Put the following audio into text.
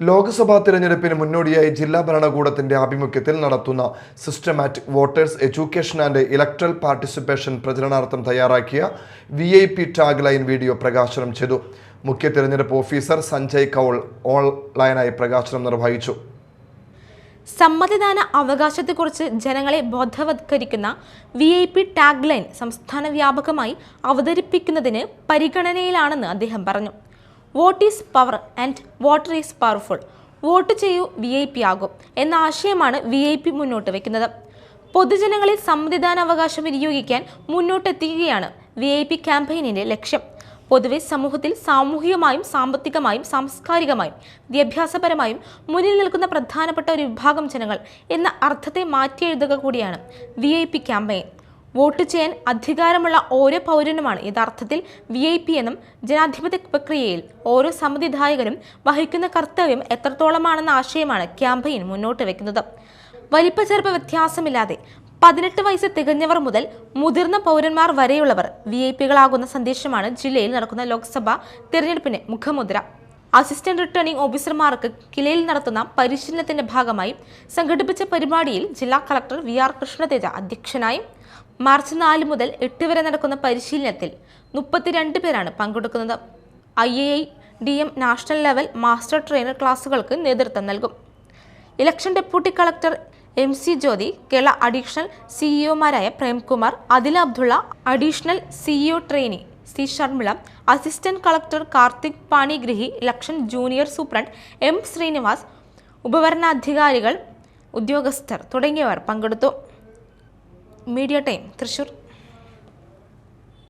ലോക്സഭാ തിരഞ്ഞെടുപ്പിന് മുന്നോടിയായി ജില്ലാ ഭരണകൂടത്തിന്റെ ആഭിമുഖ്യത്തിൽ നടത്തുന്ന systematic voters education and electoral participation പ്രചരണാർത്ഥം തയ്യാറാക്കിയ V I P tag line video പ്രകാശനം ചെയ്തു. മുഖ്യ തിരഞ്ഞെടുപ്പ് ഓഫീസർ സഞ്ജയ് കൗൾ ഓൺലൈനായി പ്രകാശനം നിർവഹിച്ചു. സമ്മതിദാന അവകാശത്തെക്കുറിച്ച് ജനങ്ങളെ ബോധവത്കരിക്കുന്ന V I P tag line സംസ്ഥാന വ്യാപകമായി അവതരിപ്പിക്കുന്നതിന് പരിഗണനയിലാണെന്ന് അദ്ദേഹം പറഞ്ഞു. Vote is power and voter is powerful. Vote ചെയ്യൂ വി ഐ പി ആകും എന്ന ആശയമാണ് വി ഐ പി മുന്നോട്ട് വയ്ക്കുന്നത് പൊതുജനങ്ങളിൽ സമ്മതിദാനാവകാശം വിനിയോഗിക്കാൻ മുന്നോട്ടെത്തിക്കുകയാണ് വി ഐ പി ക്യാമ്പയിനിന്റെ ലക്ഷ്യം. പൊതുവെ സമൂഹത്തിൽ സാമൂഹികമായും സാമ്പത്തികമായും സാംസ്കാരികമായും വിദ്യാഭ്യാസപരമായും മുന്നിൽ നിൽക്കുന്ന പ്രധാനപ്പെട്ട ഒരു വിഭാഗം ജനങ്ങൾ എന്ന അർത്ഥത്തെ മാറ്റിയെഴുതുക കൂടിയാണ് V I P campaign. Vote ചെയ്യാൻ അധികാരമുള്ള ഓരോ പൗരനുമാണ് യഥാർത്ഥത്തിൽ വി ഐ പി എന്നും ജനാധിപത്യ പ്രക്രിയയിൽ ഓരോ സമ്മതിദായകനും വഹിക്കുന്ന കർത്തവ്യം എത്രത്തോളമാണെന്ന ആശയമാണ് ക്യാമ്പയിൻ മുന്നോട്ട് വെക്കുന്നത്. വലിപ്പ ചെറുപ്പ വ്യത്യാസമില്ലാതെ പതിനെട്ട് വയസ്സ് തികഞ്ഞവർ മുതൽ മുതിർന്ന പൗരന്മാർ വരെയുള്ളവർ വി ഐ പികളാകുന്ന സന്ദേശമാണ് ജില്ലയിൽ നടക്കുന്ന ലോക്സഭാ തിരഞ്ഞെടുപ്പിന്റെ മുഖമുദ്ര. അസിസ്റ്റന്റ് റിട്ടേണിംഗ് ഓഫീസർമാർക്ക് കിലയിൽ നടത്തുന്ന പരിശീലനത്തിന്റെ ഭാഗമായി സംഘടിപ്പിച്ച പരിപാടിയിൽ ജില്ലാ കളക്ടർ വി ആർ കൃഷ്ണതേജ അധ്യക്ഷനായി മാർച്ച് നാല് മുതൽ എട്ട് വരെ നടക്കുന്ന പരിശീലനത്തിൽ മുപ്പത്തിരണ്ട് പേരാണ് പങ്കെടുക്കുന്നത്. I A I D M national level master trainer ക്ലാസുകൾക്ക് നേതൃത്വം നൽകും. Election deputy collector M C Jyothi Kerala additional സിഇഒമാരായ Premkumar Adil Abdulla additional CEO trainee C Sharmila assistant collector Karthik Panigrahi election junior superintendent M Srinivas ഉപവരണാധികാരികൾ ഉദ്യോഗസ്ഥർ തുടങ്ങിയവർ പങ്കെടുത്തു. Media time. Thrissur